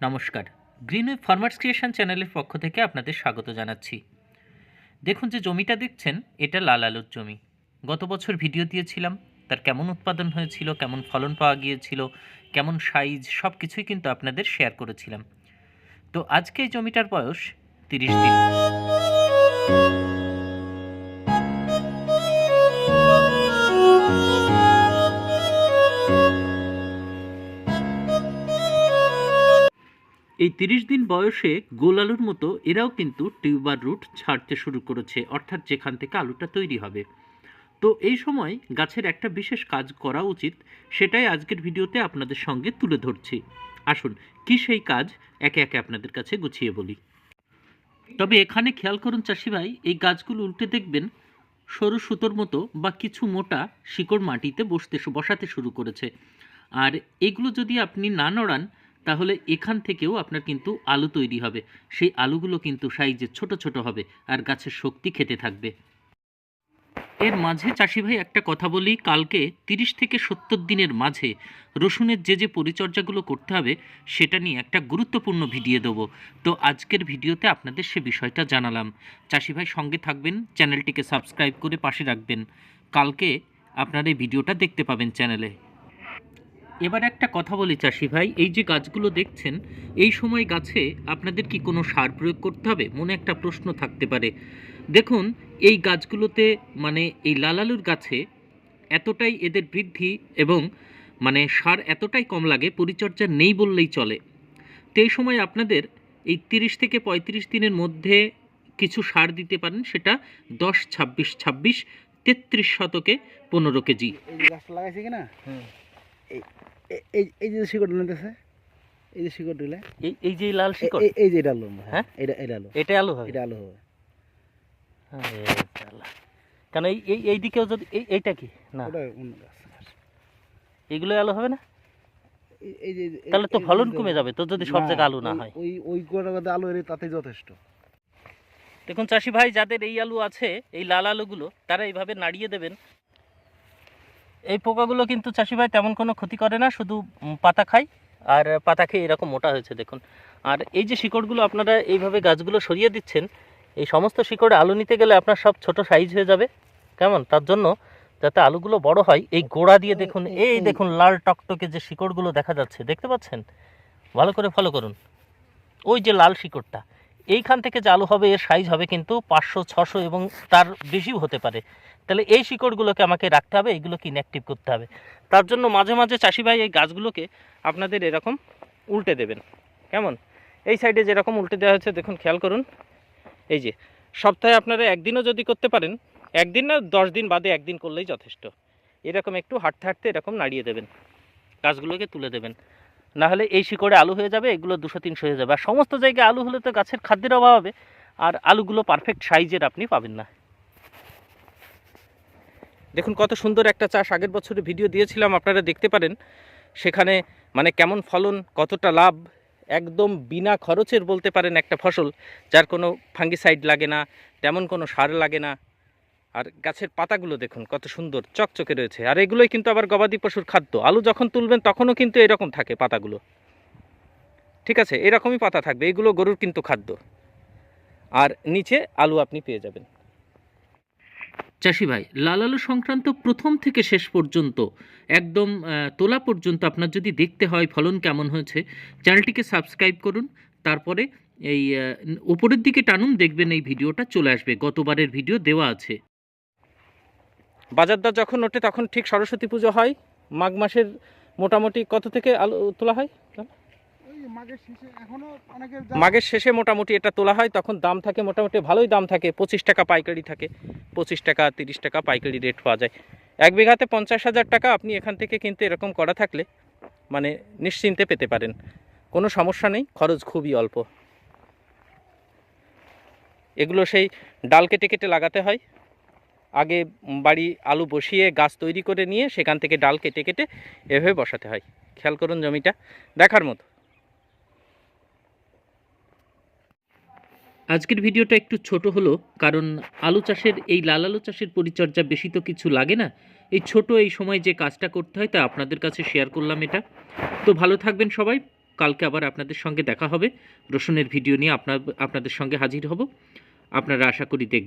নমস্কার। Greenway farmers creation চ্যানেলের পক্ষ থেকে আপনাদের স্বাগত জানাচ্ছি। দেখুন যে জমিটা দেখছেন, এটা লাল আলুর জমি। গত বছর ভিডিও দিয়েছিলাম, তার কেমন উৎপাদন হয়েছিল, কেমন ফলন পাওয়া গিয়েছিল, কেমন সাইজ সব কিছুই কিন্তু আপনাদের শেয়ার করেছিলাম। তো আজকে এই জমিটার বয়স তিরিশ দিন। এই তিরিশ দিন বয়সে গোল আলুর মতো এরাও কিন্তু টিউবার রুট ছাড়তে শুরু করেছে, অর্থাৎ যেখান থেকে আলুটা তৈরি হবে। তো এই সময় গাছের একটা বিশেষ কাজ করা উচিত, সেটাই আজকের ভিডিওতে আপনাদের সঙ্গে তুলে ধরছি। আসুন, কি সেই কাজ? একে একে আপনাদের কাছে গুছিয়ে বলি। তবে এখানে খেয়াল করুন চাষি ভাই, এই গাছগুলো উল্টে দেখবেন সরু সুতোর মতো বা কিছু মোটা শিকড় মাটিতে বসতে, বসাতে শুরু করেছে। আর এগুলো যদি আপনি না নড়ান তাহলে এখান থেকেও আপনার কিন্তু আলু তৈরি হবে। সেই আলুগুলো কিন্তু সাইজে ছোট ছোট হবে আর গাছের শক্তি খেতে থাকবে। এর মাঝে চাষি ভাই একটা কথা বলি, কালকে তিরিশ থেকে সত্তর দিনের মাঝে রসুনের যে যে পরিচর্যাগুলো করতে হবে, সেটা নিয়ে একটা গুরুত্বপূর্ণ ভিডিও দেবো। তো আজকের ভিডিওতে আপনাদের সে বিষয়টা জানালাম। চাষি ভাই সঙ্গে থাকবেন, চ্যানেলটিকে সাবস্ক্রাইব করে পাশে রাখবেন। কালকে আপনার এই ভিডিওটা দেখতে পাবেন চ্যানেলে। এবার একটা কথা বলি চাষি ভাই। এই যে গাছগুলো দেখছেন এই সময় গাছে আপনাদের কি কোনো সার প্রয়োগ করতে হবে? মনে একটা প্রশ্ন থাকতে পারে। দেখুন এই গাছগুলোতে মানে এই লালালুর গাছে এতটাই এদের বৃদ্ধি এবং মানে সার এতটাই কম লাগে পরিচর্যা নেই বললেই চলে। তো এই সময় আপনাদের এই তিরিশ থেকে পঁয়ত্রিশ দিনের মধ্যে কিছু সার দিতে পারেন সেটা দশ ছাব্বিশ ছাব্বিশ তেত্রিশ শতকে পনেরো কেজি। লাগাইছে কিনা? এই যে শিকড় নিতেছে এই যে শিকড় দিলে এই এই যে লাল শিকড়? এই যে এটা আলু হ্যাঁ? এটা এটা আলু এটা আলু হবে? এটা আলু হবে। এই এই এই দিকেও যদি এই এইটা কি? না। আলু হবে না? এই- এই যে তাহলে তো ফলন কমে যাবে তো যদি সব জায়গায় আলু না হয়। ওই ওই কথা আলু এর তাতে যথেষ্ট। দেখুন চাষি ভাই যাদের এই আলু আছে এই লাল আলুগুলো তারা এইভাবে নাড়িয়ে দেবেন। এই পোকাগুলো কিন্তু চাষি ভাই তেমন কোনো ক্ষতি করে না, শুধু পাতা খায়। আর পাতা খেয়ে এরকম মোটা হয়েছে, দেখুন। আর এই যে শিকড়গুলো আপনারা এইভাবে গাছগুলো সরিয়ে দিচ্ছেন, এই সমস্ত শিকড়ে আলু নিতে গেলে আপনার সব ছোট সাইজ হয়ে যাবে। কেমন? তার জন্য যাতে আলুগুলো বড় হয়, এই গোড়া দিয়ে দেখুন, এই দেখুন লাল টকটকে যে শিকড়গুলো দেখা যাচ্ছে, দেখতে পাচ্ছেন? ভালো করে ফলো করুন। ওই যে লাল শিকড়টা এইখান থেকে যে আলু হবে, এর সাইজ হবে কিন্তু পাঁচশো, ছশো এবং তার বেশিও হতে পারে। তাহলে এই শিকড়গুলোকে আমাকে রাখতে হবে এইগুলোকে ইনঅ্যাক্টিভ করতে হবে? তার জন্য মাঝে মাঝে চাষি ভাই এই গাছগুলোকে আপনাদের এরকম উল্টে দেবেন। কেমন? এই সাইডে যেরকম উল্টে দেওয়া হয়েছে, দেখুন, খেয়াল করুন। এই যে, সপ্তাহে আপনারা একদিনও যদি করতে পারেন, একদিন না, দশ দিন বাদে একদিন করলেই যথেষ্ট। এরকম একটু হাঁটতে হাঁটতে এরকম নাড়িয়ে দেবেন। গাছগুলোকে তুলে দেবেন। না হলে এই শিকড়ে আলু হয়ে যাবে, এগুলো দুশো তিনশো হয়ে যাবে। আর সমস্ত জায়গায় আলু হলে তো গাছের খাদ্যের অভাব হবে আর আলুগুলো পারফেক্ট সাইজের আপনি পাবেন না। দেখুন, কত সুন্দর একটা চাষ আগের বছরে ভিডিও দিয়েছিলাম, আপনারা দেখতে পারেন। সেখানে মানে কেমন ফলন, কতটা লাভ, একদম বিনা খরচের বলতে পারেন একটা ফসল, যার কোনো ফাঙ্গিসাইড লাগে না, তেমন কোনো সার লাগে না। আর গাছের পাতাগুলো দেখুন, কত সুন্দর চকচকে রয়েছে। আর এগুলোই কিন্তু আবার গবাদি পশুর খাদ্য। আলু যখন তুলবেন তখনও কিন্তু এরকম থাকে পাতাগুলো। ঠিক আছে, এরকমই পাতা থাকবে। এগুলো গরুর কিন্তু খাদ্য। আর নিচে আলু আপনি পেয়ে যাবেন। চাষি ভাই, লাল আলু সংক্রান্ত প্রথম থেকে শেষ পর্যন্ত, একদম তোলা পর্যন্ত আপনার যদি দেখতে হয় ফলন কেমন হয়েছে, চ্যানেলটিকে সাবস্ক্রাইব করুন। তারপরে এই উপরের দিকে টানুন, দেখবেন এই ভিডিওটা চলে আসবে। গতবারের ভিডিও দেওয়া আছে। বাজার দর যখন ওঠে তখন ঠিক সরস্বতী পুজো হয়। মাঘ মাসের মোটামুটি কত থেকে আলু তোলা হয়? মাঘের শেষে মাঘের শেষে মোটামুটি এটা তোলা হয় তখন দাম থাকে মোটামুটি ভালোই দাম থাকে পঁচিশ টাকা পাইকারি থাকে। পঁচিশ টাকা তিরিশ টাকা পাইকারি রেট পাওয়া যায়। এক বিঘাতে পঞ্চাশ হাজার টাকা আপনি এখান থেকে কিন্তু এরকম করা থাকলে মানে নিশ্চিন্তে পেতে পারেন। কোনো সমস্যা নেই খরচ খুবই অল্প। এগুলো সেই ডাল কেটে কেটে লাগাতে হয়। আগে বাড়ি আলু বসিয়ে গাছ তৈরি করে নিয়ে সেখান থেকে ডাল কেটে কেটে এভাবে বসাতে হয়। খেয়াল করুন জমিটা, দেখার মতো। আজকের ভিডিওটা একটু ছোট হলো, কারণ আলু চাষের, এই লাল আলু চাষের পরিচর্যা বেশি তো কিছু লাগে না। এই ছোট এই সময় যে কাজটা করতে হয় তা আপনাদের কাছে শেয়ার করলাম এটা। তো ভালো থাকবেন সবাই, কালকে আবার আপনাদের সঙ্গে দেখা হবে। রসুনের ভিডিও নিয়ে আপনার, আপনাদের সঙ্গে হাজির হব। আপনারা আশা করি দেখবেন।